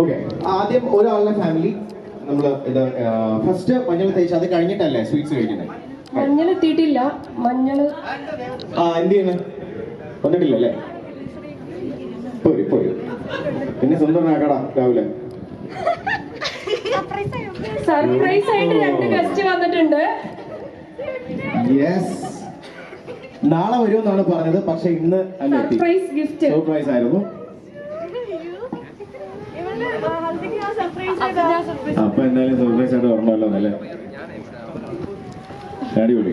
Okay ആദ്യം ഒരാളുടെ family നമ്മൾ ഇത് ഫസ്റ്റ് മഞ്ഞൾ തേച്ച് അത് കഴിഞ്ഞിട്ടല്ലേ സ്വീറ്റ്സ് കഴിക്കുന്നത്? മഞ്ഞൾ എത്തിയിട്ടില്ല മഞ്ഞൾ ആ എന്ത് ചെയ്യുന്നു വന്നിട്ടില്ല അല്ലേ പോയി പോയി പിന്നെ സുന്ദരനാക്കടാ രാവിലെ. സർപ്രൈസ് ആയിട്ട് രണ്ട് ഗസ്റ്റ് വന്നിട്ടുണ്ട്. യെസ് നാളെ വരുമെന്നാണ് പറഞ്ഞത് പക്ഷെ ഇന്ന് സർപ്രൈസ് ഗിഫ്റ്റ് സർപ്രൈസ് ആയിരുന്നു. അപ്പൊ എന്തായാലും സർപ്രൈസ് ആയിട്ട് ഓർമ്മല്ലോ അല്ലേ? അടിപൊളി.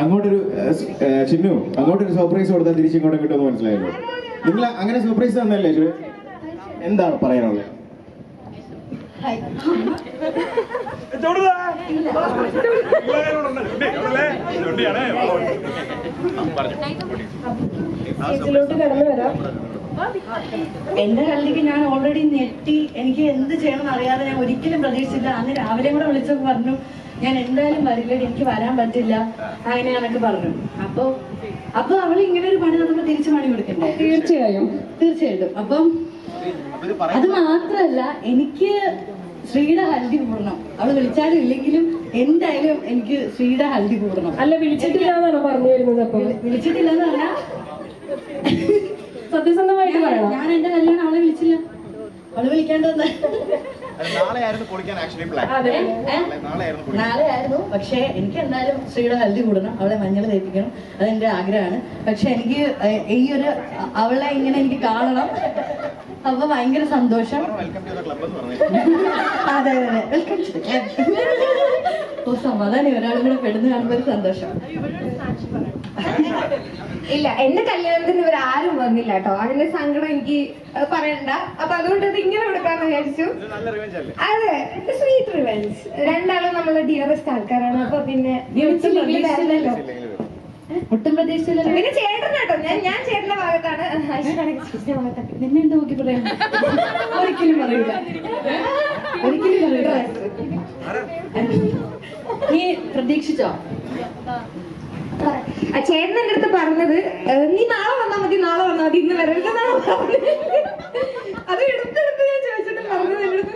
അങ്ങോട്ടൊരു ചിന്നു അങ്ങോട്ടൊരു സർപ്രൈസ് കൊടുത്താൽ തിരിച്ചിങ്ങോട്ട് കിട്ടുമെന്ന് മനസ്സിലായല്ലോ. നിങ്ങൾ അങ്ങനെ സർപ്രൈസ് തന്നല്ലേ എന്താ എന്താണ് പറയാനുള്ളത്? സ്റ്റേജിലോട്ട് കടന്നു വരാം എന്റെ കള്ളിക്ക് ഞാൻ ഓൾറെഡി ഞെട്ടി. എനിക്ക് എന്ത് ചെയ്യണം അറിയാതെ ഞാൻ ഒരിക്കലും പ്രതീക്ഷിച്ചില്ല. അന്ന് രാവിലെ കൂടെ വിളിച്ചപ്പോൾ പറഞ്ഞു ഞാൻ എന്തായാലും വരില്ല എനിക്ക് വരാൻ പറ്റില്ല. അങ്ങനെയാണൊക്കെ പറഞ്ഞു. അപ്പൊ അപ്പൊ അവൾ ഇങ്ങനെ ഒരു പണി നമ്മൾ തിരിച്ചു പണി കൊടുക്കണ്ടേ? തീർച്ചയായും. തീർച്ചയായിട്ടും. അപ്പം അത് മാത്രല്ല എനിക്ക് ശ്രീയുടെ ഹൽദി കൂടണം അവൾ വിളിച്ചാലും ഇല്ലെങ്കിലും എന്തായാലും എനിക്ക് ശ്രീയുടെ ഹൽദി കൂടണം അല്ല വിളിച്ചിട്ടില്ല എന്നാണോ പറഞ്ഞു വരുന്നത് അപ്പൊ? വിളിച്ചിട്ടില്ലെന്ന് പറഞ്ഞാ സത്യസന്ധമായിട്ട് പറയണം ഞാൻ എന്റെ കല്യാണം അവളെ വിളിച്ചില്ല. അവൾ വിളിക്കാണ്ട് നാളെയായിരുന്നു നാളെ ആയിരുന്നു പൊളിക്കാൻ ആക്ച്വലി പ്ലാൻ നാളെ ആയിരുന്നു നാളെ ആയിരുന്നു പക്ഷെ എനിക്ക് എന്തായാലും ശ്രീയുടെ ഹൽദി കൂടണം അവളെ മഞ്ഞൾ തേപ്പിക്കണം. അതെന്റെ ആഗ്രഹമാണ്. പക്ഷെ എനിക്ക് ഈ ഒരു അവളെ ഇങ്ങനെ എനിക്ക് കാണണം. അപ്പൊ ഭയങ്കര സന്തോഷം. വെൽക്കം ടു ദ ക്ലബ് എന്ന് പറഞ്ഞു. അതെ അതെ വെൽക്കം ടു ഓ സമാധാനം. ഒരാളും കൂടെ പെടുന്ന കാണുമ്പോൾ സന്തോഷം. ഇല്ല എന്റെ കല്യാണത്തിന് ഇവർ ആരും വന്നില്ല കേട്ടോ. അതിന്റെ സങ്കടം എനിക്ക് പറയണ്ട. അപ്പൊ അതുകൊണ്ട് അത് ഇങ്ങനെ കൊടുക്കാന്ന് വിചാരിച്ചു. നല്ല റിവെഞ്ച് അല്ലേ? അതെ സ്വീറ്റ് റിവെഞ്ച് രണ്ടാളും നമ്മളെ ഡിയറസ്റ്റ് ആൾക്കാരാണ്. അപ്പൊ പിന്നെ. ഒട്ടും പ്രതീക്ഷിച്ചില്ലല്ലോ. പിന്നെ ചേട്ടൻ കേട്ടോ. ഞാൻ ഞാൻ ചേട്ടന്റെ ഭാഗത്താണ്. ഐശ്വര്യ ചേച്ചിയുടെ ഭാഗത്താണ്. നിന്നെ എന്താ നോക്കി പറയാം ഒരിക്കലും പറയില്ല. ഒരിക്കലും പറയില്ല. നീ പ്രതീക്ഷിച്ചോ? ആ ചേട്ടൻ എന്റെ അടുത്ത് പറഞ്ഞത് നീ നാളെ വന്നാ മതി നാളെ വന്നാ മതി ഇന്ന് പറഞ്ഞത്. അത് എടുത്തെടുത്ത് ഞാൻ ചോദിച്ചിട്ട് പറഞ്ഞത് എന്റെ അടുത്ത്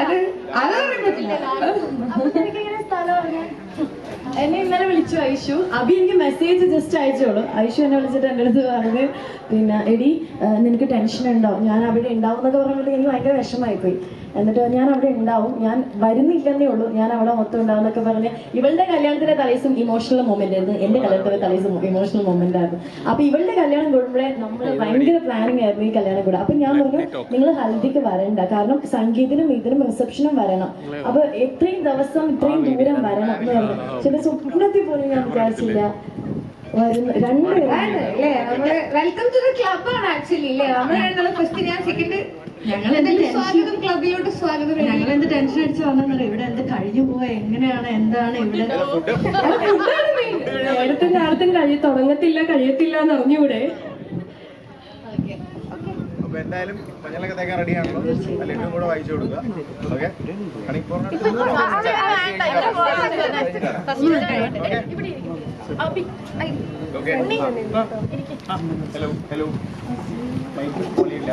അത് അത് പറ്റില്ല എന്നെ ഇന്നലെ വിളിച്ചു ഐഷു. അബി എനിക്ക് മെസ്സേജ് ജസ്റ്റ് അയച്ചോളൂ. ഐഷു എന്നെ വിളിച്ചിട്ട് എന്റെ അടുത്ത് പറഞ്ഞത് പിന്നെ എടി നിനക്ക് ടെൻഷൻ ഉണ്ടാവും ഞാൻ അവിടെ ഉണ്ടാവും എന്നൊക്കെ പറഞ്ഞിട്ട് എനിക്ക് ഭയങ്കര വിഷമായി പോയി. എന്നിട്ട് ഞാൻ അവിടെ ഉണ്ടാവും. ഞാൻ വരുന്നില്ലെന്നേ ഉള്ളൂ. ഞാൻ അവിടെ മൊത്തം ഉണ്ടാവും എന്നൊക്കെ പറഞ്ഞ് ഇവളുടെ കല്യാണത്തിന്റെ തലേസും ഇമോഷണൽ മൊമെന്റ് ആയിരുന്നു. എന്റെ കല്യാണത്തിന്റെ തലേസും ഇമോഷണൽ മൊമെന്റ് ആയിരുന്നു. അപ്പൊ ഇവളുടെ കല്യാണം കൂടുമ്പോഴേ നമ്മൾ ഭയങ്കര പ്ലാനിങ് ആയിരുന്നു ഈ കല്യാണം കൂടെ. അപ്പൊ ഞാൻ പറഞ്ഞു നിങ്ങൾ ഹൽദിക്ക് വരണ്ട. കാരണം സംഗീതനും ഇതിനും റിസപ്ഷനും വരണം. അപ്പൊ എത്രയും ദിവസം ഇത്രയും ദൂരം വരണം എന്ന് പറഞ്ഞു ചില സ്വപ്നത്തിൽ പോലും ഞാൻ വിചാരിച്ചില്ല. വെൽക്കം ടു ദ ക്ലബ് ആണ് ആക്ച്വലി അല്ലേ നമ്മൾ രണ്ടാളും ഫസ്റ്റ് ഞാൻ സെക്കൻഡ് ഞങ്ങൾ എന്ത് സ്വാഗതം ക്ലബിലോട്ട് സ്വാഗതം ഞങ്ങൾ എന്ത് ടെൻഷൻ അടിച്ച് വന്നെന്നറിയോ ഇവിടെ എന്ത് കഴിഞ്ഞു പോവാ? എങ്ങനെയാണ്? എന്താണ്? ഇവിടെ അടുത്തും കാലത്തും കഴി തുടങ്ങത്തില്ല കഴിയത്തില്ല എന്ന് അറിഞ്ഞൂടെ അപ്പൊ എന്തായാലും മഞ്ഞളൊക്കെ തേക്കാൻ റെഡിയാണല്ലോ അല്ല? കൂടെ വായിച്ചു കൊടുക്കുക. Okay okay hello hello mic പൊളിയില്ല